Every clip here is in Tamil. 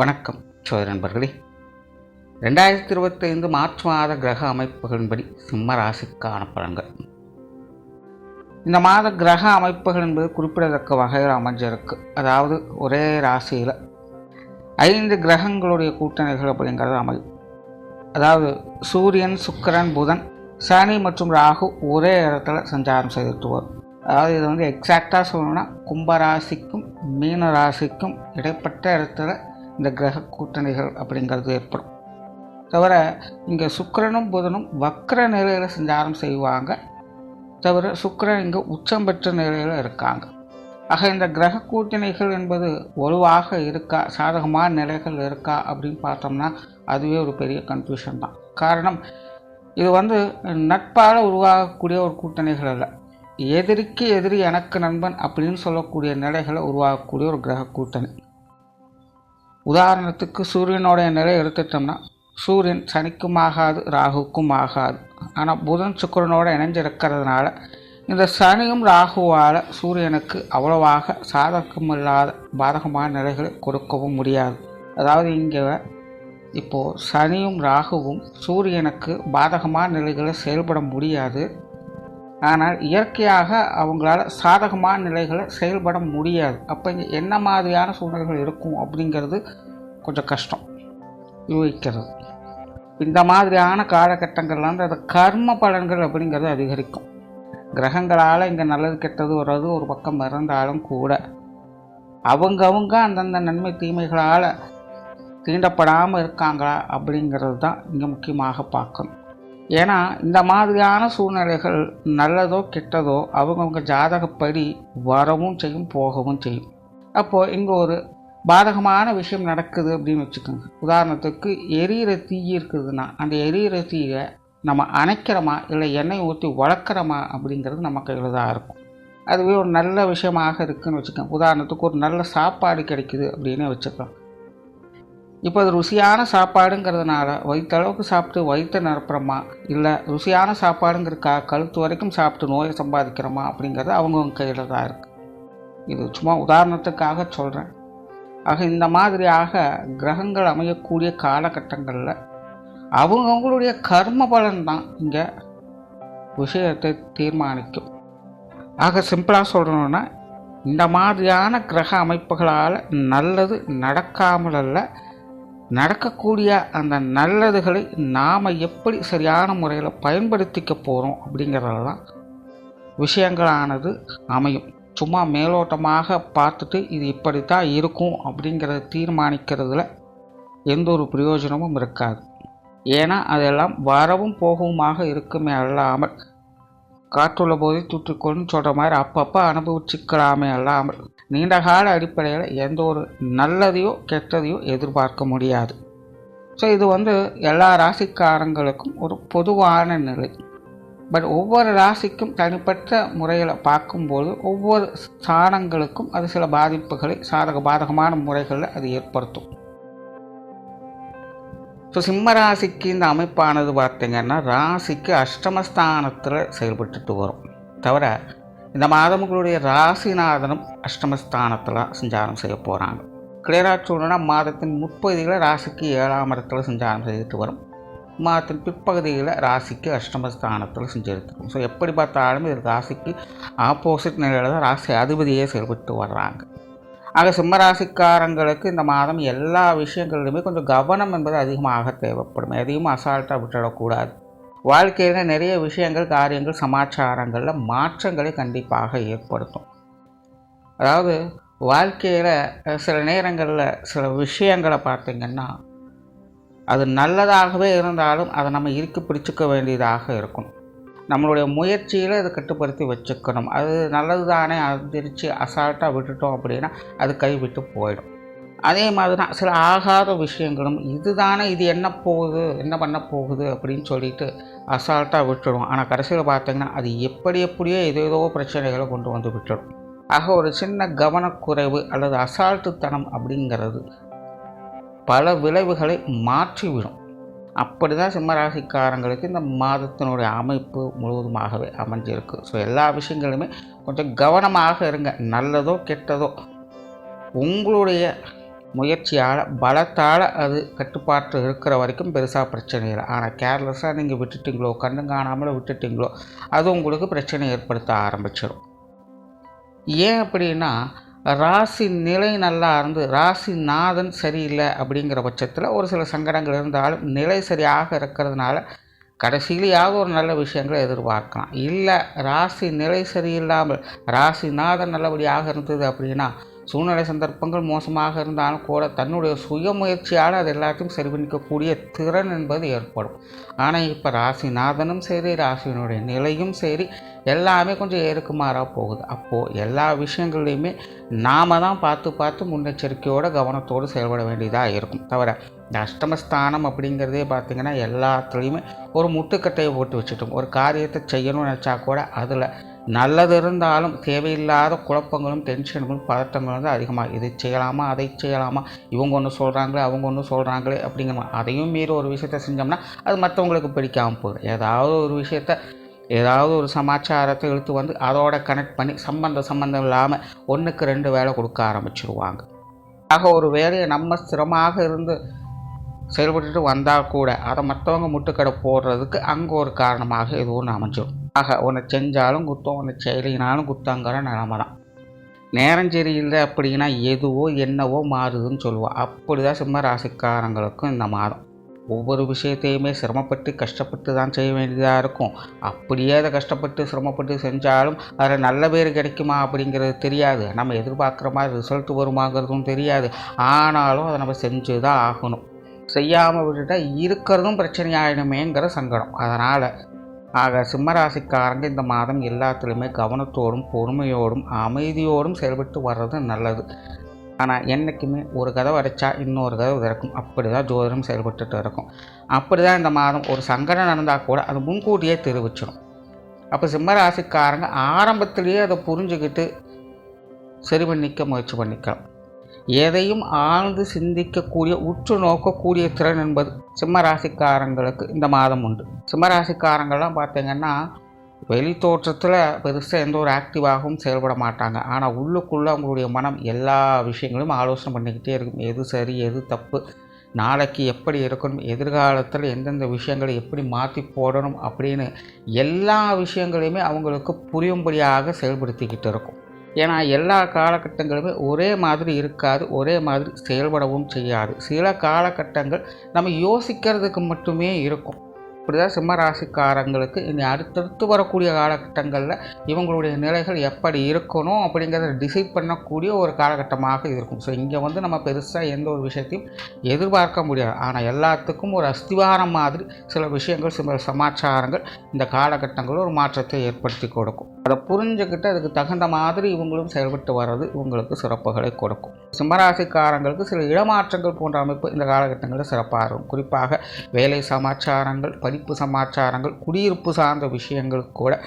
வணக்கம் சோதர நண்பர்களே. ரெண்டாயிரத்தி இருபத்தைந்து மார்ச் மாத கிரக அமைப்புகளின்படி சிம்ம ராசிக்கான பலன்கள். இந்த மாத கிரக அமைப்புகள் என்பது குறிப்பிடத்தக்க வகையில் அமைஞ்சிருக்கு. அதாவது ஒரே ராசியில் ஐந்து கிரகங்களுடைய கூட்டணிகள் அப்படிங்கிறது அமையும். அதாவது சூரியன் சுக்கிரன் புதன் சனி மற்றும் ராகு ஒரே இடத்துல சஞ்சாரம் செய்துட்டு வரும். அதாவது இது வந்து எக்ஸாக்டாக சொல்லணும்னா கும்பராசிக்கும் மீன ராசிக்கும் இடைப்பட்ட இடத்துல இந்த கிரக கூட்டணிகள் அப்படிங்கிறது ஏற்படும். தவிர இங்கே சுக்கரனும் புதனும் வக்ர நிலையில் சஞ்சாரம் செய்வாங்க. தவிர சுக்கரன் இங்கே உச்சம் பெற்ற நிலையில் இருக்காங்க. ஆக இந்த கிரக கூட்டணிகள் என்பது வலுவாக இருக்கா சாதகமான நிலைகள் இருக்கா அப்படின்னு பார்த்தோம்னா அதுவே ஒரு பெரிய கன்ஃபியூஷன் தான். காரணம் இது வந்து நட்பால் உருவாகக்கூடிய ஒரு கூட்டணிகள் அல்ல. எதிரிக்கு எதிரி எனக்கு நண்பன் அப்படின்னு சொல்லக்கூடிய நிலைகளை உருவாகக்கூடிய ஒரு கிரக கூட்டணி. உதாரணத்துக்கு சூரியனுடைய நிலை எடுத்துட்டோம்னா சூரியன் சனிக்கும் ஆகாது ராகுக்கும் ஆகாது ஆனால் புதன் சுக்கரனோடு இணைஞ்சிருக்கிறதுனால இந்த சனியும் ராகுவால் சூரியனுக்கு அவ்வளவாக சாதகமில்லாத பாதகமான நிலைகளை கொடுக்கவும் முடியாது. அதாவது இங்கே இப்போது சனியும் ராகுவும் சூரியனுக்கு பாதகமான நிலைகளை செயல்பட முடியாது. ஆனால் இயற்கையாக அவங்களால சாதகமான நிலைகளை செயல்பட முடியாது. அப்போ இங்கே என்ன மாதிரியான சூழ்நிலைகள் இருக்கும் அப்படிங்கிறது கொஞ்சம் கஷ்டம். யூகிக்கிறது இந்த மாதிரியான காலகட்டங்கள்ல வந்து அது கர்ம பலன்கள் அப்படிங்கிறது அதிகரிக்கும். கிரகங்களால் இங்கே நல்லது கெட்டது வர்றது ஒரு பக்கம் இருந்தாலும் கூட அவங்கவுங்க அந்தந்த நன்மை தீமைகளால் தீண்டப்படாமல் இருக்காங்களா அப்படிங்கிறது தான் இங்கே முக்கியமாக பார்க்கணும். ஏன்னா இந்த மாதிரியான சூழ்நிலைகள் நல்லதோ கெட்டதோ அவங்கவுங்க ஜாதகப்படி வரவும் செய்யும் போகவும் செய்யும். அப்போது இங்கே ஒரு பாதகமான விஷயம் நடக்குது அப்படின்னு வச்சுக்கோங்க. உதாரணத்துக்கு எரியிற தீ இருக்குதுன்னா அந்த எரியிற தீயை நம்ம அணைக்கிறோமா இல்லை எண்ணெய் ஊற்றி வளர்க்குறோமா அப்படிங்கிறது நம்ம கையில் தான் இருக்கும். அதுவே ஒரு நல்ல விஷயமாக இருக்குதுன்னு வச்சுக்கோங்க. உதாரணத்துக்கு ஒரு நல்ல சாப்பாடு கிடைக்குது அப்படின்னு வச்சுக்கலாம் இப்போ அது ருசியான சாப்பாடுங்கிறதுனால வயிற்றளவுக்கு சாப்பிட்டு வயிற்றை நிரப்புறமா? இல்லை ருசியான சாப்பாடுங்கிறக்கா கழுத்து வரைக்கும் சாப்பிட்டு நோயை சம்பாதிக்கிறோமா? அப்படிங்கிறது அவங்கவுங்க கையில் தான் இருக்குது இது சும்மா உதாரணத்துக்காக சொல்கிறேன் ஆக இந்த மாதிரியாக கிரகங்கள் அமையக்கூடிய காலகட்டங்களில் அவங்கவுங்களுடைய கர்ம பலன் தான் இங்கே விஷயத்தை தீர்மானிக்கும். ஆக சிம்பிளாக சொல்லணுன்னா இந்த மாதிரியான கிரக அமைப்புகளால் நல்லது நடக்காமல் அல்ல நடக்கக்கூடிய அந்த நல்லதுகளை நாம் எப்படி சரியான முறையில் பயன்படுத்திக்க போகிறோம் அப்படிங்கிறதுல தான் விஷயங்களானது அமையும். சும்மா மேலோட்டமாக பார்த்துட்டு இது இப்படித்தான் இருக்கும் அப்படிங்கிறத தீர்மானிக்கிறதுல எந்த ஒரு பிரயோஜனமும் இருக்காது. ஏன்னா அதெல்லாம் வரவும் போகவுமாக இருக்குமே அல்லாமல் காற்றுள்ள போதே தூற்றுக்கொள்னு சொல்கிற மாதிரி அப்பப்போ அனுபவிச்சுக்கலாமே அல்லாமல் நீண்டகால அடிப்படையில் எந்த ஒரு நல்லதையோ கெட்டதையோ எதிர்பார்க்க முடியாது. ஸோ இது வந்து எல்லா ராசிக்காரங்களுக்கும் ஒரு பொதுவான நிலை. பட் ஒவ்வொரு ராசிக்கும் தனிப்பட்ட முறையில் பார்க்கும்போது ஒவ்வொரு ஸ்தானங்களுக்கும் அது சில பாதிப்புகளை சாதக பாதகமான முறைகளில் அது ஏற்படுத்தும். ஸோ சிம்ம ராசிக்கு இந்த அமைப்பானது பார்த்திங்கன்னா ராசிக்கு அஷ்டமஸ்தானத்தில் செயல்பட்டுட்டு வரும். தவிர இந்த மாதங்களுடைய ராசிநாதனும் அஷ்டமஸ்தானத்தில் சஞ்சாரம் செய்ய போகிறாங்க கிளியராக சொல்லணும்னா மாதத்தின் முற்பகுதியில் ராசிக்கு ஏழாம் இடத்துல சஞ்சாரம் செய்துட்டு வரும். மாதத்தின் பிற்பகுதியில் ராசிக்கு அஷ்டமஸ்தானத்தில் செஞ்சுட்டு ஸோ எப்படி பார்த்தாலும் இது ராசிக்கு ஆப்போசிட் நிலையில் தான் ராசி அதிபதியே செயல்பட்டு வர்றாங்க. ஆக சிம்மராசிக்காரங்களுக்கு இந்த மாதம் எல்லா விஷயங்களிலுமே கொஞ்சம் கவனம் என்பது அதிகமாக தேவைப்படும். எதையும் அசால்ட்டாக விட்டுடக்கூடாது. வாழ்க்கையில் நிறைய விஷயங்கள் காரியங்கள் சமாச்சாரங்களில் மாற்றங்களை கண்டிப்பாக ஏற்படுத்தும். அதாவது வாழ்க்கையில் சில நேரங்களில் சில விஷயங்களை பார்த்திங்கன்னா அது நல்லதாகவே இருந்தாலும் அதை நம்ம இறுக்கி பிடிச்சிக்க வேண்டியதாக இருக்கும். நம்மளுடைய முயற்சியில் அதை கட்டுப்படுத்தி வச்சுக்கணும். அது நல்லது தானே அதிர்ச்சி அசால்ட்டாக விட்டுட்டோம் அப்படின்னா அது கைவிட்டு போயிடும். அதே மாதிரி தான் சில ஆகாத விஷயங்களும் இதுதானே இது என்ன போகுது என்ன பண்ண போகுது அப்படின்னு சொல்லிட்டு அசால்ட்டாக விட்டுடும் ஆனால் கடைசியில் பார்த்திங்கன்னா அது எப்படி எப்படியோ ஏதோ ஏதோ பிரச்சனைகளை கொண்டு வந்து விட்டுடும் ஆக ஒரு சின்ன கவனக்குறைவு அல்லது அசால்ட்டுத்தனம் அப்படிங்கிறது பல விளைவுகளை மாற்றிவிடும். அப்படி தான் சிம்மராசிக்காரங்களுக்கு இந்த மாதத்தினுடைய அமைப்பு முழுவதுமாகவே அமைஞ்சிருக்கு. ஸோ எல்லா விஷயங்களுமே கொஞ்சம் கவனமாக இருங்க. நல்லதோ கெட்டதோ. உங்களுடைய முயற்சியால் பலத்தால் அது கட்டுப்பாட்டு இருக்கிற வரைக்கும் பெருசாக பிரச்சனை இல்லை. ஆனால் கேர்லெஸ்ஸாக நீங்கள் விட்டுட்டிங்களோ கண்ணு காணாமல் விட்டுட்டிங்களோ அது உங்களுக்கு பிரச்சனை ஏற்படுத்த ஆரம்பிச்சிடும் ஏன் அப்படின்னா ராசி நிலை நல்லா இருந்து ராசி நாதன் சரியில்லை அப்படிங்கிற பட்சத்தில் ஒரு சில சங்கடங்கள் இருந்தாலும் நிலை சரியாக இருக்கிறதுனால கடைசியிலேயாவது ஒரு நல்ல விஷயங்களை எதிர்பார்க்கலாம். இல்லை ராசி நிலை சரியில்லாமல் ராசிநாதன் நல்லபடியாக இருந்தது அப்படின்னா சூழ்நிலை சந்தர்ப்பங்கள் மோசமாக இருந்தாலும் கூட தன்னுடைய சுய முயற்சியால் அது எல்லாத்தையும் சரி பண்ணிக்கக்கூடிய திறன் என்பது ஏற்படும். ஆனால் இப்போ ராசிநாதனும் சரி ராசியினுடைய நிலையும் சரி எல்லாமே கொஞ்சம் ஏறுக்குமாறாக போகுது. அப்போது எல்லா விஷயங்கள்லையுமே நாம் தான் பார்த்து பார்த்து முன்னெச்சரிக்கையோடு கவனத்தோடு செயல்பட வேண்டியதாக இருக்கும். தவிர இந்த அஷ்டமஸ்தானம் அப்படிங்கிறதே பார்த்திங்கன்னா எல்லாத்துலேயுமே ஒரு முட்டுக்கட்டையை போட்டு வச்சுட்டோம். ஒரு காரியத்தை செய்யணும்னு நினச்சா கூட அதில் நல்லது இருந்தாலும் தேவையில்லாத குழப்பங்களும் டென்ஷன்களும் பதட்டங்களும் வந்து அதிகமாக இதை செய்யலாமா அதை செய்யலாமா இவங்க ஒன்று சொல்கிறாங்களே அவங்க ஒன்று சொல்கிறாங்களே அப்படிங்கிற அதையும் மீறி ஒரு விஷயத்த செஞ்சோம்னா அது மற்றவங்களுக்கு பிடிக்காமல் போயிடும். ஏதாவது ஒரு விஷயத்த ஏதாவது ஒரு சமாச்சாரத்தை இழுத்து வந்து அதோட கனெக்ட் பண்ணி சம்பந்த சம்பந்தம் இல்லாமல் ஒன்றுக்கு ரெண்டு வேலை கொடுக்க ஆரம்பிச்சிருவாங்க. ஆக ஒரு வேலையை நம்ம சிரமமாக இருந்து செயல்பட்டுட்டு வந்தால் கூட அதை மற்றவங்க முட்டுக்கடை போடுறதுக்கு அங்கே ஒரு காரணமாக எதுவும் அமைஞ்சிடும் ஆக உன்னை செஞ்சாலும் குத்தம் உன்னை செய்யலினாலும் குத்தங்கிற நிலமை தான். நேரம் சரியில்லை அப்படின்னா எதுவோ என்னவோ மாறுதுன்னு சொல்லுவோம் அப்படி தான் சிம்ம ராசிக்காரங்களுக்கும் இந்த மாதம். ஒவ்வொரு விஷயத்தையுமே சிரமப்பட்டு கஷ்டப்பட்டு தான் செய்ய வேண்டியதாக இருக்கும். அப்படியே அதை கஷ்டப்பட்டு சிரமப்பட்டு செஞ்சாலும் அதில் நல்ல பேர் கிடைக்குமா அப்படிங்கிறது தெரியாது. நம்ம எதிர்பார்க்குற மாதிரி ரிசல்ட் வருமாங்கிறதும் தெரியாது. ஆனாலும் அதை நம்ம செஞ்சு தான் ஆகணும். செய்யாமல் விட்டுட்டால் இருக்கிறதும் பிரச்சனை ஆகிடுமேங்கிற சங்கடம். அதனால் ஆக சிம்மராசிக்காரங்க இந்த மாதம் எல்லாத்துலேயுமே கவனத்தோடும் பொறுமையோடும் அமைதியோடும் செயல்பட்டு வர்றது நல்லது. ஆனால் என்றைக்குமே ஒரு கதை வரைச்சா இன்னொரு கதை திறக்கும். அப்படி தான் ஜோதிடம் செயல்பட்டுட்டு இருக்கும். அப்படி தான் இந்த மாதம் ஒரு சங்கடம் நடந்தால் கூட அது முன்கூட்டியே தெரிவிச்சிடும் அப்போ சிம்மராசிக்காரங்க ஆரம்பத்திலேயே அதை புரிஞ்சுக்கிட்டு சரி பண்ணிக்க முயற்சி பண்ணிக்கலாம். எதையும் ஆழ்ந்து சிந்திக்கக்கூடிய உற்று நோக்கக்கூடிய திறன் என்பது சிம்மராசிக்காரங்களுக்கு இந்த மாதம் உண்டு. சிம்மராசிக்காரங்கள்லாம் பார்த்தீங்கன்னா வெளி தோற்றத்தில் பெருசாக எந்த ஒரு ஆக்டிவாகவும் செயல்பட மாட்டாங்க. ஆனால் உள்ளுக்குள்ளே அவங்களுடைய மனம் எல்லா விஷயங்களும் ஆலோசனை பண்ணிக்கிட்டே இருக்கும். எது சரி எது தப்பு நாளைக்கு எப்படி இருக்கணும் எதிர்காலத்தில் எந்தெந்த விஷயங்களை எப்படி மாற்றி போடணும் அப்படின்னு எல்லா விஷயங்களையுமே அவங்களுக்கு புரியும்படியாக செயல்படுத்திக்கிட்டு இருக்கும். ஏன்னா எல்லா காலகட்டங்களுமே ஒரே மாதிரி இருக்காது ஒரே மாதிரி செயல்படவும் செய்யாது. சில காலகட்டங்கள் நம்ம யோசிக்கிறதுக்கு மட்டுமே இருக்கும். இப்படி தான் சிம்மராசிக்காரங்களுக்கு இனி அடுத்தடுத்து வரக்கூடிய காலகட்டங்களில் இவங்களுடைய நிலைகள் எப்படி இருக்கணும் அப்படிங்கிறத டிசைட் பண்ணக்கூடிய ஒரு காலகட்டமாக இருக்கும். ஸோ இங்கே வந்து நம்ம பெருசாக எந்த ஒரு விஷயத்தையும் எதிர்பார்க்க முடியாது. ஆனால் எல்லாத்துக்கும் ஒரு அஸ்திவாரம் மாதிரி சில விஷயங்கள் சில சமாச்சாரங்கள் இந்த காலகட்டங்களில் ஒரு மாற்றத்தை ஏற்படுத்தி கொடுக்கும். அதை புரிஞ்சுக்கிட்டு அதுக்கு தகுந்த மாதிரி இவங்களும் செயல்பட்டு வர்றது இவங்களுக்கு சிறப்புகளை கொடுக்கும். சிம்மராசிக்காரங்களுக்கு சில இடமாற்றங்கள் போன்ற அமைப்பு இந்த காலகட்டங்களில் சிறப்பாக இருக்கும். குறிப்பாக வேலை சமாச்சாரங்கள் படிப்பு சமாச்சாரங்கள் குடியிருப்பு சார்ந்த விஷயங்கள் கூட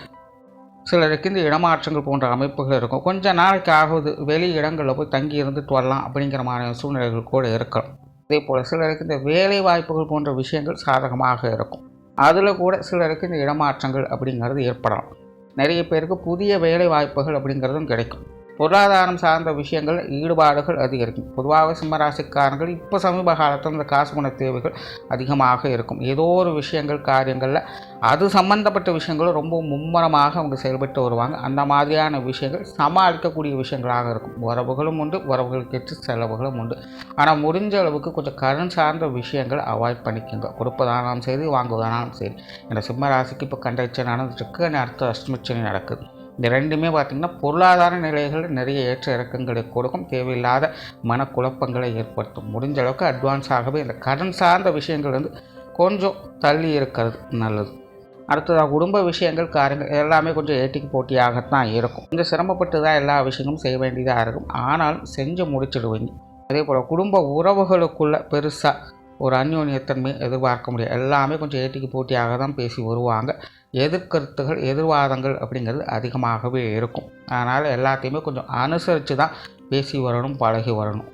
சிலருக்கு இந்த இடமாற்றங்கள் போன்ற அமைப்புகள் இருக்கும். கொஞ்சம் நாளைக்கு ஆகுது வெளி இடங்களில் போய் தங்கி இருந்துட்டு வரலாம் அப்படிங்கிற மாதிரியான சூழ்நிலைகள் கூட இருக்கலாம். இதே போல் சிலருக்கு இந்த வேலை வாய்ப்புகள் போன்ற விஷயங்கள் சாதகமாக இருக்கும். அதில் கூட சிலருக்கு இந்த இடமாற்றங்கள் அப்படிங்கிறது ஏற்படலாம். நிறைய பேருக்கு புதிய வேலை வாய்ப்புகள் அப்படிங்கிறதும் கிடைக்கும். பொருளாதாரம் சார்ந்த விஷயங்கள் ஈடுபாடுகள் அதிகரிக்கும். பொதுவாக சிம்மராசிக்காரர்கள் இப்போ சமீப காலத்தில் இந்த காசு குண தேவைகள் அதிகமாக இருக்கும். ஏதோ ஒரு விஷயங்கள் காரியங்களில் அது சம்மந்தப்பட்ட விஷயங்களும் ரொம்ப மும்முரமாக அவங்க செயல்பட்டு வருவாங்க. அந்த மாதிரியான விஷயங்கள் சமாளிக்கக்கூடிய விஷயங்களாக இருக்கும். உறவுகளும் உண்டு உறவுகளுக்கு ஏற்று செலவுகளும் உண்டு. ஆனால் முடிஞ்ச அளவுக்கு கொஞ்சம் கடன் சார்ந்த விஷயங்கள் அவாய்ட் பண்ணிக்கோங்க. கொடுப்பதானாலும் சரி வாங்குவதானாலும் சரி. இந்த சிம்மராசிக்கு இப்போ கண்டச்சனை நடந்துட்டுருக்கு அடுத்த அஷ்டமிச்சனை நடக்குது. இந்த ரெண்டுமே பார்த்திங்கன்னா பொருளாதார நிலைகள் நிறைய ஏற்ற இறக்கங்களை கொடுக்கும். தேவையில்லாத மனக்குழப்பங்களை ஏற்படுத்தும். முடிஞ்ச அளவுக்கு அட்வான்ஸாகவே இந்த கடன் சார்ந்த விஷயங்கள் வந்து கொஞ்சம் தள்ளி இருக்கிறது நல்லது. அடுத்ததாக குடும்ப விஷயங்கள் காரியங்கள் எல்லாமே கொஞ்சம் ஏட்டிக்கு போட்டியாகத்தான் இருக்கும். கொஞ்சம் சிரமப்பட்டு தான் எல்லா விஷயங்களும் செய்ய வேண்டியதாக இருக்கும். ஆனாலும் செஞ்சு முடிச்சிடுவீங்க. அதே போல் குடும்ப உறவுகளுக்குள்ள பெருசாக ஒரு அந்யோன்யத்தன்மையை எதிர்பார்க்க முடியாது. எல்லாமே கொஞ்சம் ஏட்டிக்கு போட்டியாக தான் பேசி வருவாங்க. எதிர்கருத்துகள் எதிர்வாதங்கள் அப்படிங்கிறது அதிகமாகவே இருக்கும். அதனால் எல்லாத்தையுமே கொஞ்சம் அனுசரித்து தான் பேசி வரணும் பழகி வரணும்.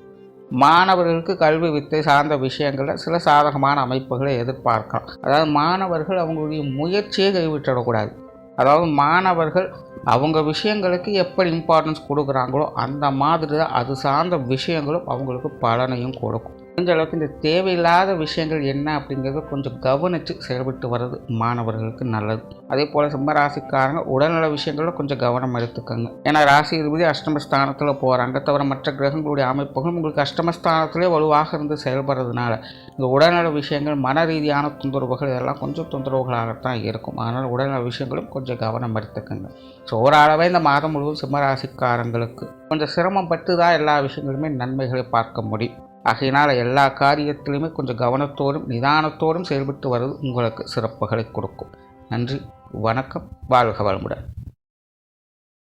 மாணவர்களுக்கு கல்வி வித்தை சார்ந்த விஷயங்களில் சில சாதகமான அமைப்புகளை எதிர்பார்க்கலாம். அதாவது மாணவர்கள் அவங்களுடைய முயற்சியை கைவிட்டிடக்கூடாது. அதாவது மாணவர்கள் அவங்க விஷயங்களுக்கு எப்படி இம்பார்ட்டன்ஸ் கொடுக்குறாங்களோ அந்த மாதிரி தான் அது சார்ந்த விஷயங்களும் அவங்களுக்கு பலனையும் கொடுக்கும். முடிஞ்ச அளவுக்கு இந்த தேவையில்லாத விஷயங்கள் என்ன அப்படிங்கிறத கொஞ்சம் கவனித்து செயல்பட்டு வர்றது மாணவர்களுக்கு நல்லது. அதே போல் சிம்ம ராசிக்காரங்க உடல்நல விஷயங்களில் கொஞ்சம் கவனம் எடுத்துக்கோங்க. ஏன்னா ராசி இருபது அஷ்டமஸ்தானத்தில் போகிறாங்க தவிர மற்ற கிரகங்களுடைய அமைப்புகள் உங்களுக்கு அஷ்டமஸ்தானத்திலே வலுவாக இருந்து செயல்படுறதுனால இந்த உடல்நல விஷயங்கள் மன ரீதியான தொந்தரவுகள் இதெல்லாம் கொஞ்சம் தொந்தரவுகளாகத்தான் இருக்கும். அதனால் உடல்நல விஷயங்களும் கொஞ்சம் கவனம் எடுத்துக்கோங்க. ஸோ ஓரளவே இந்த மாதம் முழுவதும் சிம்மராசிக்காரங்களுக்கு கொஞ்சம் சிரமப்பட்டு தான் எல்லா விஷயங்களுமே நன்மைகளை பார்க்க முடியும். ஆகையினால் எல்லா காரியத்திலையுமே கொஞ்சம் கவனத்தோடும் நிதானத்தோடும் செயல்பட்டு வருவது உங்களுக்கு சிறப்புகளை கொடுக்கும். நன்றி வணக்கம் வாழ்க வளமுடன்.